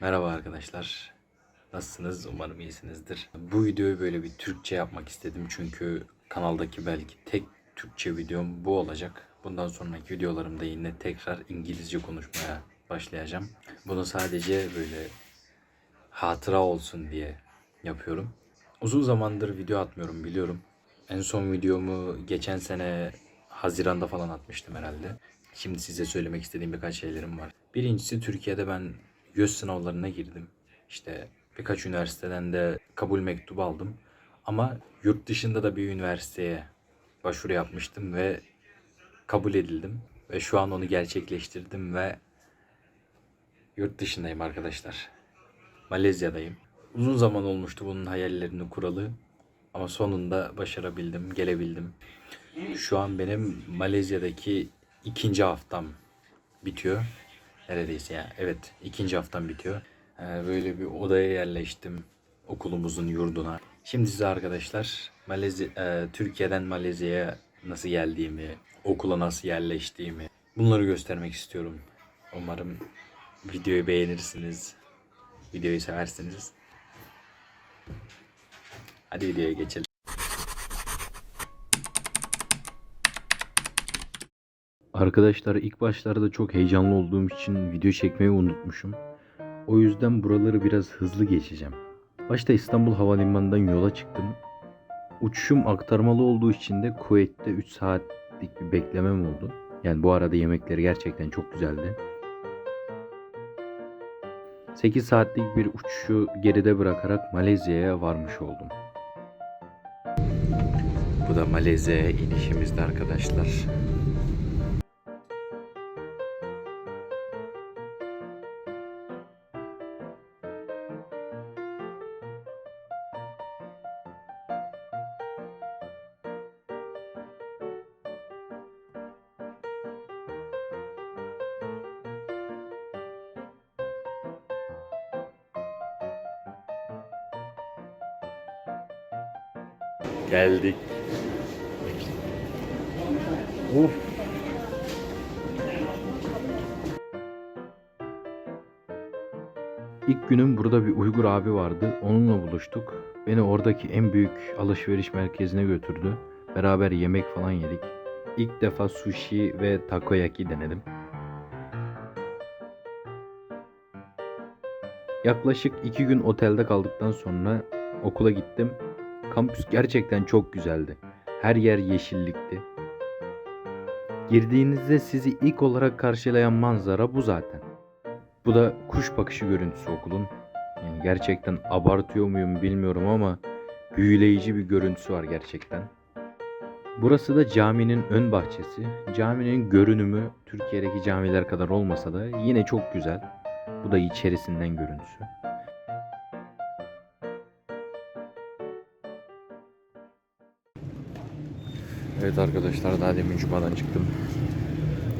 Merhaba arkadaşlar. Nasılsınız? Umarım iyisinizdir. Bu videoyu böyle bir Türkçe yapmak istedim çünkü kanaldaki belki tek Türkçe videom bu olacak. Bundan sonraki videolarımda yine tekrar İngilizce konuşmaya başlayacağım. Bunu sadece böyle hatıra olsun diye yapıyorum. Uzun zamandır video atmıyorum biliyorum. En son videomu geçen sene Haziran'da falan atmıştım herhalde. Şimdi size söylemek istediğim birkaç şeylerim var. Birincisi Türkiye'de ben YÖS sınavlarına girdim. İşte birkaç üniversiteden de kabul mektubu aldım. Ama yurt dışında da bir üniversiteye başvuru yapmıştım ve kabul edildim. Ve şu an onu gerçekleştirdim ve yurt dışındayım arkadaşlar. Malezya'dayım. Uzun zaman olmuştu bunun hayallerini kuralı. Ama sonunda başarabildim, gelebildim. Şu an benim Malezya'daki ikinci haftam bitiyor. Neredeyse ya. Evet, ikinci haftam bitiyor. Ee, böyle bir odaya yerleştim okulumuzun yurduna. Şimdi size arkadaşlar Malezya, e, Türkiye'den Malezya'ya nasıl geldiğimi, okula nasıl yerleştiğimi bunları göstermek istiyorum. Umarım videoyu beğenirsiniz. Videoyu seversiniz. Hadi videoya geçelim. Arkadaşlar ilk başlarda çok heyecanlı olduğum için video çekmeyi unutmuşum. O yüzden buraları biraz hızlı geçeceğim. Başta İstanbul Havalimanı'ndan yola çıktım. Uçuşum aktarmalı olduğu için de Kuveyt'te 3 saatlik bir beklemem oldu. Yani bu arada yemekleri gerçekten çok güzeldi. 8 saatlik bir uçuşu geride bırakarak Malezya'ya varmış oldum. Bu da Malezya'ya inişimizdi arkadaşlar. Geldik. Uf. İlk günüm burada bir Uygur abi vardı. Onunla buluştuk. Beni oradaki en büyük alışveriş merkezine götürdü. Beraber yemek falan yedik. İlk defa sushi ve takoyaki denedim. Yaklaşık iki gün otelde kaldıktan sonra okula gittim. Kampüs gerçekten çok güzeldi. Her yer yeşillikti. Girdiğinizde sizi ilk olarak karşılayan manzara bu zaten. Bu da kuş bakışı görüntüsü okulun. Yani gerçekten abartıyor muyum bilmiyorum ama büyüleyici bir görüntüsü var gerçekten. Burası da caminin ön bahçesi. Caminin görünümü Türkiye'deki camiler kadar olmasa da yine çok güzel. Bu da içerisinden görüntüsü. Evet arkadaşlar daha demin cumadan çıktım.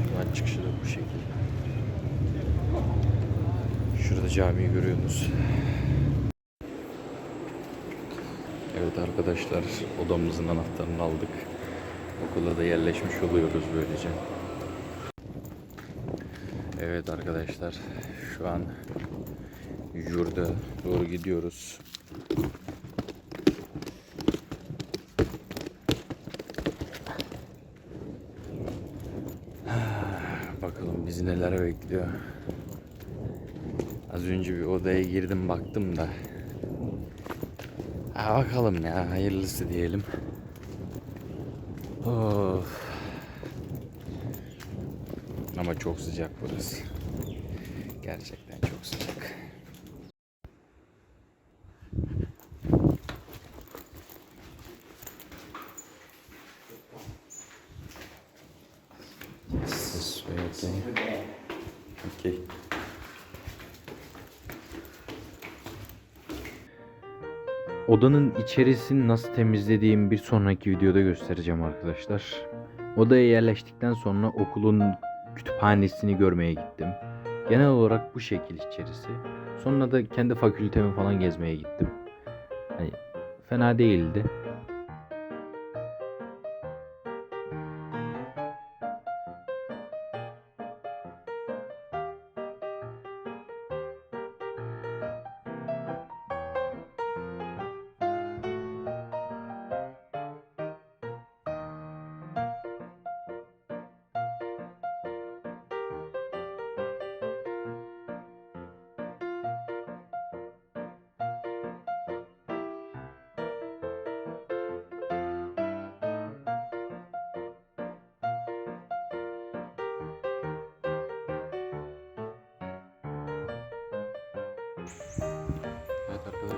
Cumadan çıkışı da bu şekilde. Şurada camiyi görüyorsunuz. Evet arkadaşlar odamızın anahtarını aldık. Okula da yerleşmiş oluyoruz böylece. Evet arkadaşlar şu an yurda doğru gidiyoruz. Bakalım bizi neler bekliyor. Az önce bir odaya girdim baktım da. Ha, bakalım ya hayırlısı diyelim. Of. Ama çok sıcak burası. Gerçekten çok sıcak. Okay. Okay. Odanın içerisini nasıl temizlediğimi bir sonraki videoda göstereceğim arkadaşlar. Odaya yerleştikten sonra okulun kütüphanesini görmeye gittim. Genel olarak bu şekil içerisi. Sonra da kendi fakültemi falan gezmeye gittim. Hani fena değildi.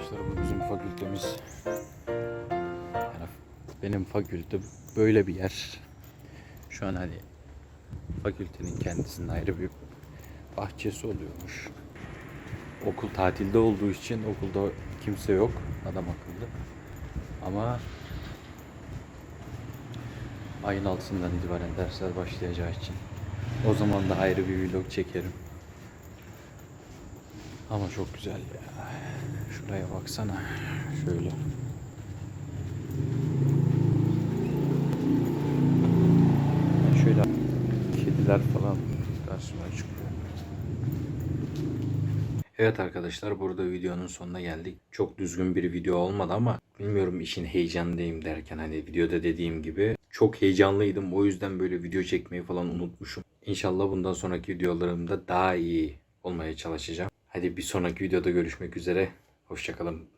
Arkadaşlar bu bizim fakültemiz. Yani benim fakülte böyle bir yer. Şu an hani fakültenin kendisinin ayrı bir bahçesi oluyormuş. Okul tatilde olduğu için okulda kimse yok adam akıllı. Ama ayın altından itibaren dersler başlayacağı için o zaman da ayrı bir vlog çekerim. Ama çok güzel ya. Şuraya baksana. Şöyle. Şöyle kediler falan karşıma çıkıyor. Evet arkadaşlar burada videonun sonuna geldik. Çok düzgün bir video olmadı ama bilmiyorum işin heyecanındayım derken hani videoda dediğim gibi çok heyecanlıydım. O yüzden böyle video çekmeyi falan unutmuşum. İnşallah bundan sonraki videolarımda daha iyi olmaya çalışacağım. Hadi bir sonraki videoda görüşmek üzere. Hoşçakalın.